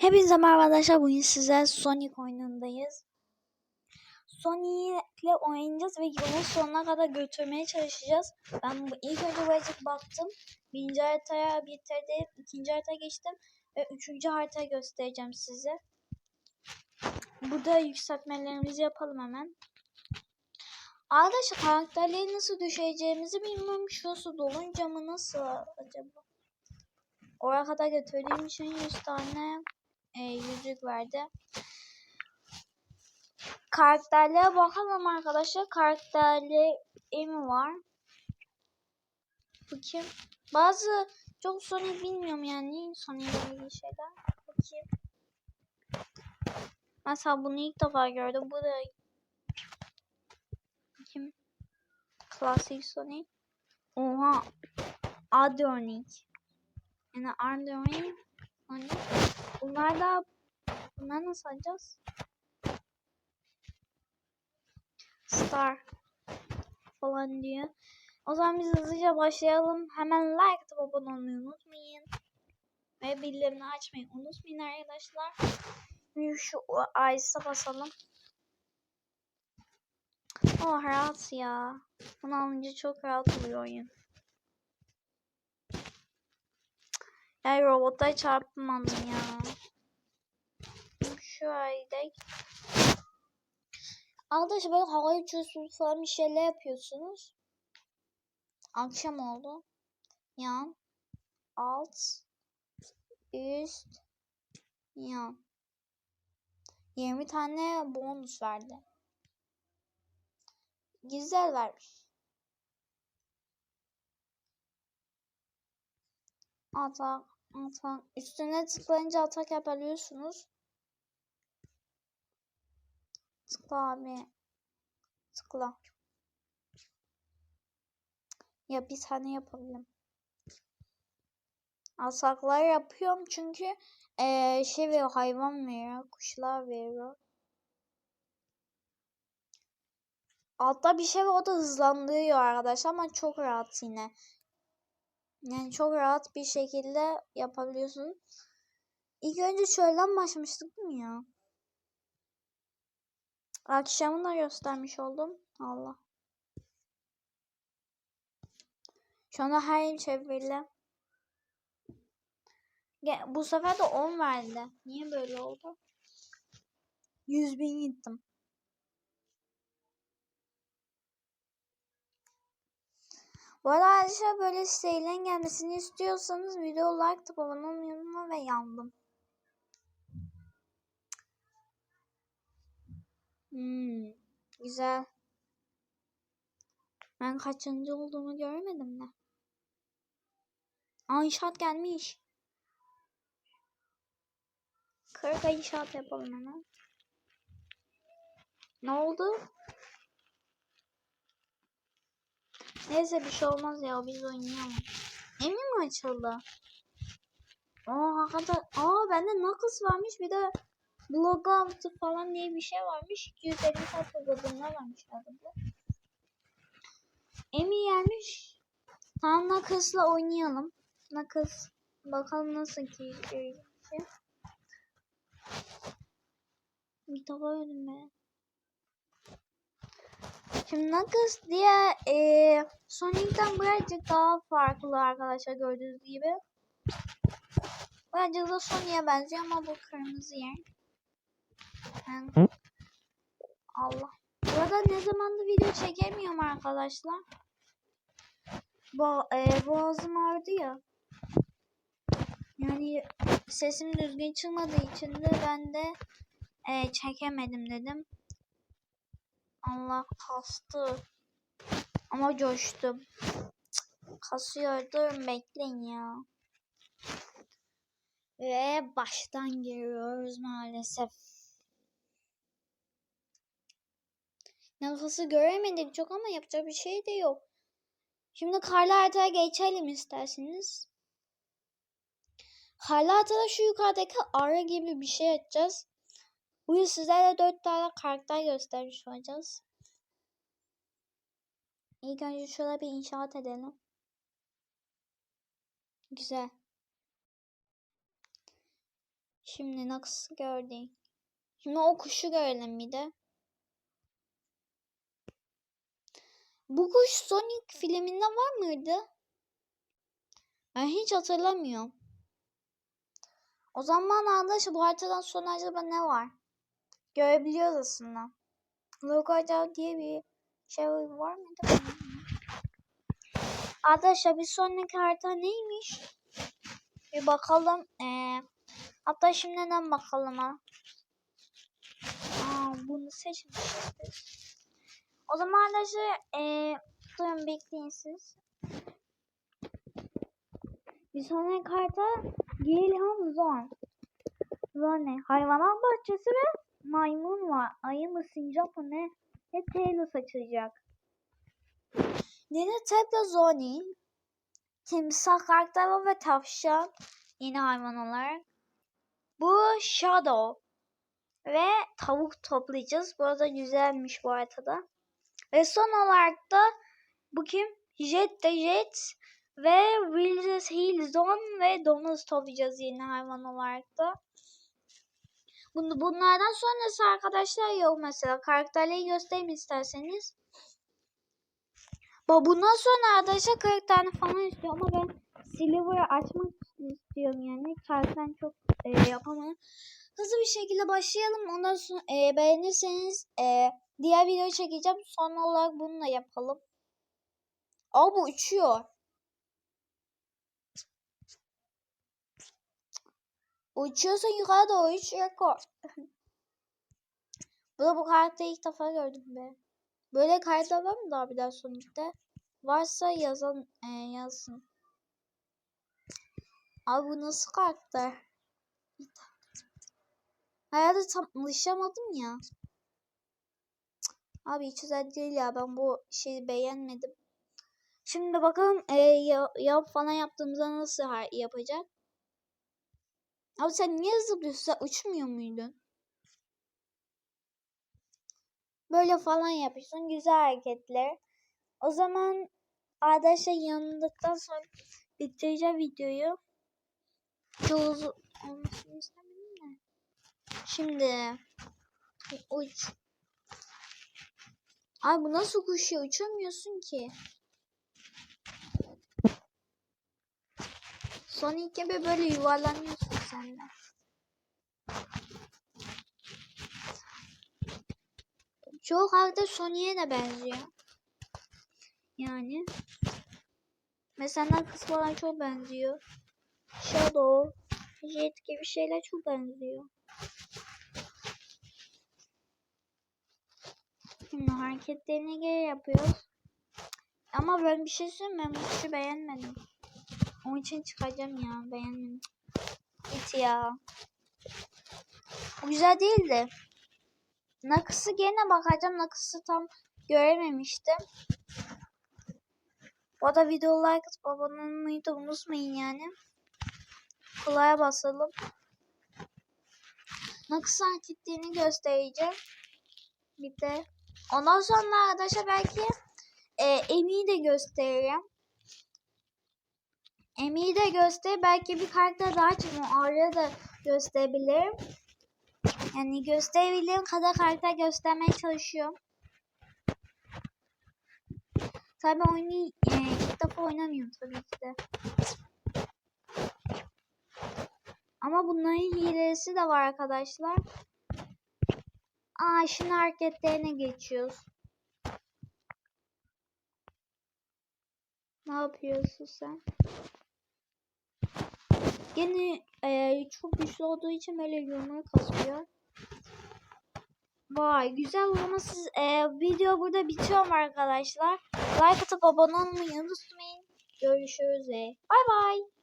Hepinize merhaba arkadaşlar. Bugün size Sonic oyunundayız. Sonic'le oynayacağız ve yolun sonuna kadar götürmeye çalışacağız. Ben ilk önce birazcık baktım. Birinci haritaya bitirdim. ikinci haritaya geçtim. Ve üçüncü haritayı göstereceğim size. Burada yükseltmelerimizi yapalım hemen. Arkadaşlar karakterleri nasıl düşeceğimizi bilmiyorum. Şurası dolunca mı nasıl acaba? Oraya kadar götürdüğüm için 100 tane e, yüzük verdi. Karakterlere bakalım arkadaşlar. Karakterli Emi var. Kim? Bazı çok Sonic bilmiyorum yani. Sonic'le ilgili şeyler. Bakayım. Mesela bunu ilk defa gördüm. Bu da kim? Klasik Sonic. Oha. Adonic. Yani Adonic. Sonic. Bunlar da bunlar nasıl alacağız? Star falan diyor. O zaman biz hızlıca başlayalım. Hemen like atıp abone olmayı unutmayın. Ve bildirimleri açmayı unutmayın arkadaşlar. Şu Ice'a basalım. Oh rahat ya. Bunu alınca çok rahat oluyor oyun. Ya robotlara çarpmadım ya. Ayda. Arkadaşlar böyle hava uçuyorsunuz falan bir şeyler yapıyorsunuz. Akşam oldu. Yan. Alt. Üst. Yan. 20 tane bonus verdi. Güzel vermiş. Atak, atak. Üstüne tıklayınca atak yapabiliyorsunuz. Tıkla abi. Tıkla. Ya bir tane yapabilirim. Asaklar yapıyorum çünkü ee, şey veriyor hayvan veriyor. Kuşlar veriyor. Altta bir şey var o da hızlandırıyor arkadaşlar ama çok rahat yine. Yani çok rahat bir şekilde yapabiliyorsun. İlk önce şöyle başlamıştık değil mi ya? Akşamı da göstermiş oldum. Allah. Şu anda her yerim çevrili. Bu sefer de 10 verdi. Niye böyle oldu? 100 bin gittim. Bu arada arkadaşlar böyle şeylerin gelmesini istiyorsanız video like atıp abone olmayı unutmayın ve yandım. Hmm, güzel. Ben kaçıncı olduğumu görmedim de. Aa inşaat gelmiş. Kırık inşaat yapalım hemen. Ne oldu? Neyse bir şey olmaz ya biz oynayalım. Emin mi açıldı? Aa hakikaten. Aa bende Knuckles varmış bir de Blogout falan diye bir şey varmış. 250 saat topladığımda varmış adımda. Emi gelmiş. Tamam Knuckles'la oynayalım. Knuckles bakalım nasıl ki şey. Bir tava öldüm be. Şimdi Knuckles diye e, Sonic'ten birazcık daha farklı arkadaşlar gördüğünüz gibi. Birazcık da Sonic'e benziyor ama bu kırmızı yer. Yani, Allah. Burada ne zamandır video çekemiyorum arkadaşlar. Bo e, boğazım ağrıdı ya. Yani sesim düzgün çıkmadığı için de ben de e, çekemedim dedim. Allah kastı. Ama coştum. Kasıyor. Durun bekleyin ya. Ve baştan giriyoruz maalesef. Nefesi göremedik çok ama yapacak bir şey de yok. Şimdi karlı haritaya geçelim isterseniz. Karlı haritada şu yukarıdaki ara gibi bir şey açacağız. Bu yıl sizlerle dört tane karakter göstermiş olacağız. İlk önce şöyle bir inşaat edelim. Güzel. Şimdi nasıl gördük. Şimdi o kuşu görelim bir de. Bu kuş Sonic filminde var mıydı? Ben hiç hatırlamıyorum. O zaman arkadaşlar bu haritadan sonra acaba ne var? Görebiliyoruz aslında. Logoca diye bir şey var mıydı? Arkadaşlar bir sonraki harita neymiş? Bir bakalım. Ee, hatta şimdiden bakalım ha. Aa, bunu seçmişiz. O zaman arkadaşlar ee, durun bekleyin siz. Bir sonraki harita Gilham Zone. Zone. Hayvanat bahçesi ve maymun var. Ayı mı sincap mı ne? Ve Taylor açılacak. Yeni Tekla Zone. Timsah karakter var ve tavşan. Yeni hayvan olarak. Bu Shadow. Ve tavuk toplayacağız. Bu arada güzelmiş bu haritada. Ve son olarak da bu kim? Jet de Jet ve Willis Hill Zone ve Domuz toplayacağız yeni hayvan olarak da. Bunlardan sonrası arkadaşlar yok mesela. Karakterleri göstereyim isterseniz. Bak bundan sonra arkadaşlar 40 tane falan istiyor ama ben Silver'ı açmak istiyorum yani. Karakterden çok e, yapamam. Hızlı bir şekilde başlayalım. Ondan sonra e, beğenirseniz e, diğer videoyu çekeceğim. Son olarak bunu da yapalım. Aa bu uçuyor. Uçuyorsa yukarı doğru uç rekor. bu da bu karakteri ilk defa gördüm be. Böyle karakter var mı daha bir daha Sonic'te? Varsa yazan e, yazsın. Abi bu nasıl karakter? Hayata tam alışamadım ya. Abi hiç güzel değil ya. Ben bu şeyi beğenmedim. Şimdi bakalım e, ya, yap falan yaptığımızda nasıl yapacak. Abi sen niye zıplıyorsun? Sen uçmuyor muydun? Böyle falan yapıyorsun. Güzel hareketler. O zaman arkadaşlar yanıldıktan sonra bitireceğim videoyu. Çok uzun. Şimdi uç. Ay bu nasıl kuşuyor? Uçamıyorsun ki. Sonic gibi böyle yuvarlanıyorsun sen de. Çoğu karakter Sonic'e de benziyor. Yani. Mesela kız falan çok benziyor. Shadow, Jet gibi şeyler çok benziyor. Şimdi hareketlerini geri yapıyoruz. Ama ben bir şey söyleyeyim ben bu beğenmedim. Onun için çıkacağım ya beğenmedim. Git ya. Güzel değildi. Nakıs'ı gene bakacağım. Nakıs'ı tam görememiştim. Bu arada video like abone olmayı da unutmayın yani. Kulaya basalım. Nakıs hareketlerini göstereceğim. Bir de ondan sonra arkadaşlar belki e, Emi'yi de göstereceğim. Emi'yi de göster. Belki bir karakter daha çıkıyor. Arya da gösterebilirim. Yani gösterebildiğim kadar karakter göstermeye çalışıyorum. Tabii oyunu e, ilk defa oynamıyorum tabii ki de. Ama bunların hilesi de var arkadaşlar. Aa şimdi hareketlerine geçiyoruz. Ne yapıyorsun sen? Gene e, çok güçlü olduğu için böyle yumruğu kasıyor. Vay güzel vurmasız. E, video burada bitiyor arkadaşlar. Like atıp abone olmayı unutmayın. Görüşürüz. Bay bay.